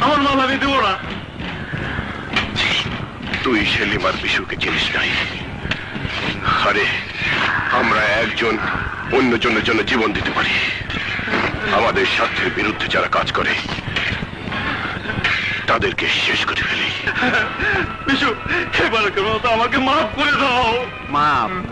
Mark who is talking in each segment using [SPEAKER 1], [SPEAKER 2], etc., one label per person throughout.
[SPEAKER 1] আমার মাল আমি দেবো না। তুই বিশুকে চিনিস নাই? আরে আমরা একজন অন্যজনের জন্য জীবন দিতে পারি। আমাদের স্বার্থের বিরুদ্ধে যারা কাজ করে তাদেরকে শেষ করে ফেলি।
[SPEAKER 2] বিশু এবার আমাকে মাফ করে দাও।
[SPEAKER 3] মাফ।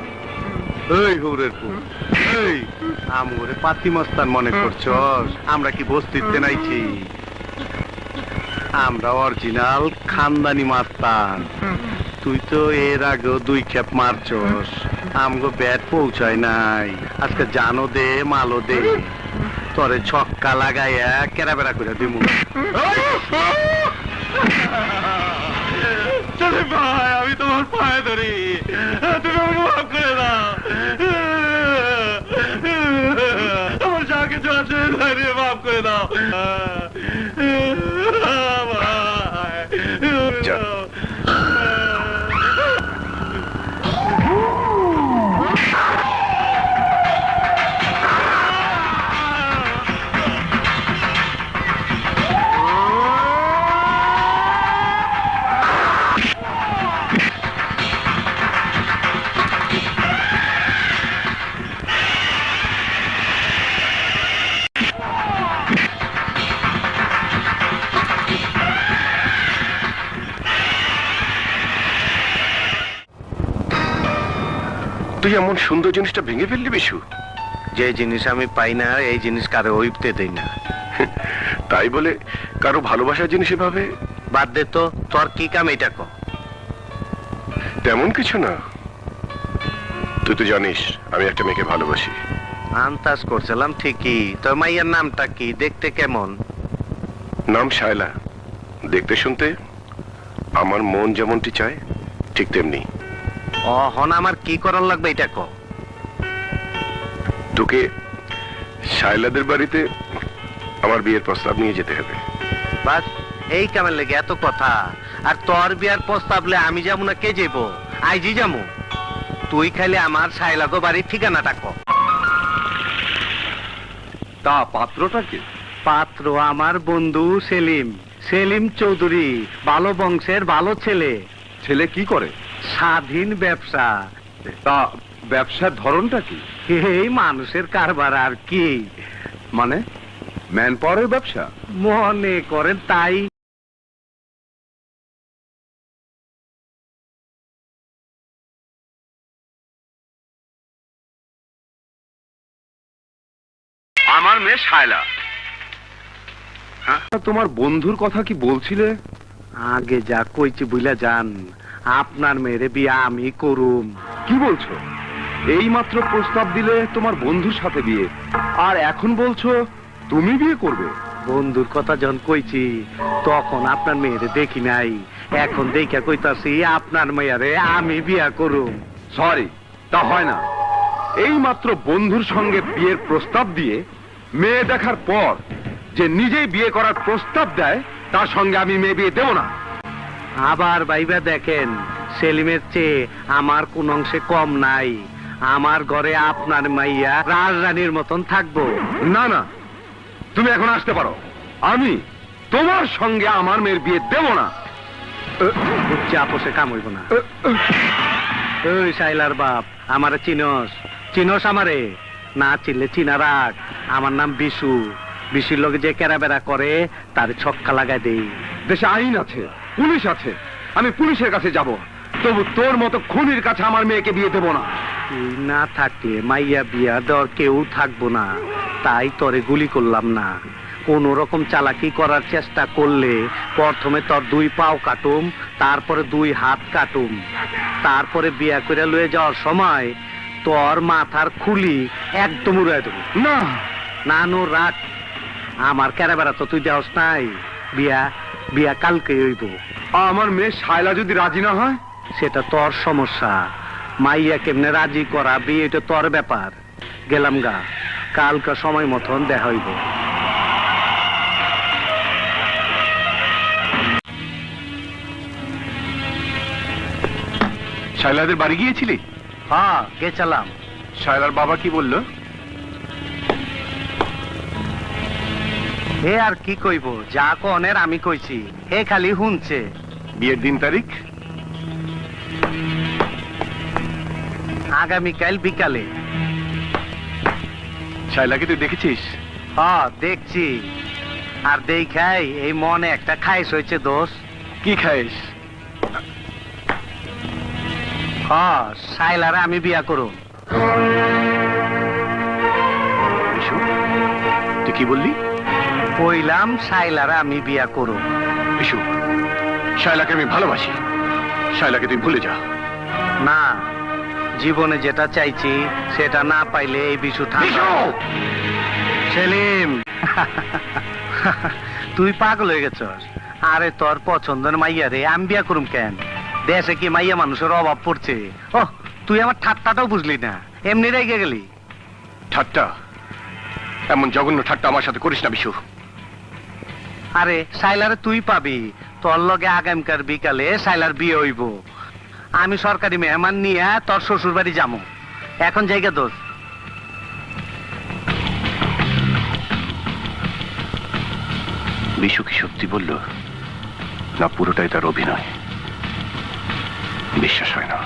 [SPEAKER 3] তুই তো এর আগেও দুই খেপ মারছস। আমগো ব্যাট পৌঁছায় নাই। আজকে জানো দে, মালো দে। তরে ছক্কা লাগাইয়া কেরাবেরা করে দিমু।
[SPEAKER 2] আমি তোমার পায়ে ধরি। তুমি আমাকে মাফ করে দাও আমার যা কিছু আছে ধরে মাফ করে
[SPEAKER 1] তুই এমন সুন্দর জিনিসটা ভেঙে ফেললি বিশু।
[SPEAKER 3] যে জিনিস আমি পাই না এই জিনিস কারও ওইপতে দেই না।
[SPEAKER 1] তাই বলে কারও ভালোবাসার জিনিস এভাবে?
[SPEAKER 3] বাদ দে তো তোর কি কাম এটা ক?
[SPEAKER 1] তেমন কিছু না। তুই তো জানিস আমি একটা মেয়েকে ভালোবাসি।
[SPEAKER 3] আন্তাজ করছিলাম ঠিকই তোর মাইয়ার নামটা কি দেখতে কেমন?
[SPEAKER 1] নাম শায়লা। দেখতে শুনতে আমার মন যেমনটি চায় ঠিক তেমনি।
[SPEAKER 3] ও হন আমার কি করার লাগবে এটা ক
[SPEAKER 1] তোকে শায়লাদের বাড়িতে আমার বিয়ের প্রস্তাব নিয়ে যেতে হবে।
[SPEAKER 3] বাস এই কামের লেগে এত কথা। আর তোর বিয়ার প্রস্তাবলে আমি যাব না কে যাব আইজি যাব। তুই খালি আমার সাইলাগো বাড়ির ঠিকানাটা ক
[SPEAKER 2] তা পাত্রটাকে
[SPEAKER 3] পাত্র আমার বন্ধু সেলিম। সেলিম চৌধুরী ভালো বংশের ভালো ছেলে।
[SPEAKER 2] ছেলে কি করে?
[SPEAKER 3] স্বাধীন ব্যবসা।
[SPEAKER 2] তা ব্যবসার ধরনটা কি?
[SPEAKER 3] এই মানুষের কারবার আর কি?
[SPEAKER 2] মানে ম্যান পাওয়ারের ব্যবসা?
[SPEAKER 3] মনে করেন তাই।
[SPEAKER 2] আমার মেয়ে শায়লা। হ্যাঁ? তোমার বন্ধুর কথা কি বলছিলে?
[SPEAKER 3] আগে যা কইছি বুঝলা যান। আপনার মেয়েরে বিয়া আমি করুম।
[SPEAKER 2] কি বলছো? এই মাত্র প্রস্তাব দিলে তোমার বন্ধুর সাথে বিয়ে। আর এখন বলছো তুমি বিয়ে করবে?
[SPEAKER 3] বন্ধুর কথা যখন কইছি তখন আপনার মেয়েরে দেখি নাই। এখন দেখা কইতাছি আপনার মেয়ারে আমি বিয়া করুম।
[SPEAKER 2] সরি তা হয় না। এই মাত্র বন্ধুর সঙ্গে বিয়ের প্রস্তাব দিয়ে মেয়ে দেখার পর যে নিজেই বিয়ে করার প্রস্তাব দেয় তার সঙ্গে আমি মেয়ে বিয়ে দেব না।
[SPEAKER 3] আবার ভাইবা দেখেন সেলিমের চেয়ে আমার কোন অংশে কম নাই। আমার ঘরে আপনার মাইয়া রাজরানীর মতন থাকব।
[SPEAKER 2] না না তুমি এখন আসতে পারো। আমি তোমার সঙ্গে আমার মেয়ের বিয়ে দেব না।
[SPEAKER 3] আপোষে কাম হইব না। ওই সাইলার বাপ আমারে চিনস। চিনস আমারে। না চিনলে চিনা রাখ আমার নাম বিশু। বিশুর লগে যে কেরাবেরা করে তার ছক্কা লাগাই দেই।
[SPEAKER 2] দেশে আইন আছে। পুলিশ আছে। আমি পুলিশের কাছে যাব। তবু তোর মতো খুনির কাছে আমার মেয়েকে বিয়ে দেব না।
[SPEAKER 3] তুই না থাকলে মাইয়া বিয়া দেওয়ার কেউ থাকব না। তাই তরে গুলি করলাম না। কোন রকম চালাকি করার চেষ্টা করলে প্রথমে তোর দুই পাও কাটুম তারপরে দুই হাত কাটুম। তারপরে বিয়া করে লয়ে যাওয়ার সময় তোর মাথার খুলি একদম উড়াই দেবো।
[SPEAKER 2] না।
[SPEAKER 3] নানু রাখ। আমার কেরাবেড়া তো তুই দেওয়াস নাই। বিয়া বিয়া কালকে হইব।
[SPEAKER 2] আমার মেয়ে শায়লা যদি রাজি না হয়?
[SPEAKER 3] সেটা তোর সমস্যা। মাইয়া কেমনে রাজি করা বিয়ে এটা তোর ব্যাপার। গেলাম গা কালকা সময় মতন দেখা হইব।
[SPEAKER 1] শায়লাদের বাড়ি গিয়েছিলি?
[SPEAKER 3] হ্যাঁ গেছিলাম।
[SPEAKER 1] শায়লার বাবা কি বলল?
[SPEAKER 3] হে আর কি কইব? যা কনের আমি কইছি। হে খালি শুনছে।
[SPEAKER 1] বিয়ের দিন তারিখ?
[SPEAKER 3] আগামীকাল বিকালে।
[SPEAKER 4] শাইলাকে তুই দেখেছিস?
[SPEAKER 3] হ দেখছি। আর দেখাই এই মনে একটা খাইস হয়েছে দোষ।
[SPEAKER 4] কি খাইস?
[SPEAKER 3] হ শাইলারে আমি বিয়া
[SPEAKER 4] করুন তুই কি বললি?
[SPEAKER 3] কইলাম সাইলারে আমি বিয়া করু
[SPEAKER 4] বিশু শাইলাকে আমি ভালোবাসি। শাইলাকে তুই ভুলে যা।
[SPEAKER 3] না জীবনে যেটা চাইছি সেটা না পাইলে এই বিশু
[SPEAKER 4] বিশু!
[SPEAKER 3] সেলিম! তুই পাগল হয়ে গেছস। আরে তোর পছন্দের মাইয়া রে আমি বিয়া করুম কেন? দেশে কি মাইয়া মানুষের অভাব পড়ছে? ও তুই আমার ঠাট্টাটাও বুঝলি না। এমনি রেগে গেলি।
[SPEAKER 4] ঠাট্টা? এমন জঘন্য ঠাট্টা আমার সাথে করিস না বিশু।
[SPEAKER 3] আরে, সাইলারে তুই পাবি। তোর লগে আগামীকার বিকালে সাইলার বিয়ে হইব। আমি সরকারি মেহমান নিয়ে তোর শ্বশুর বাড়ি যাব। এখন জায়গা দোষ
[SPEAKER 2] বিশু কি সত্যি বলল, না, পুরোটাই তার অভিনয়। বিশ্বাস হয় না।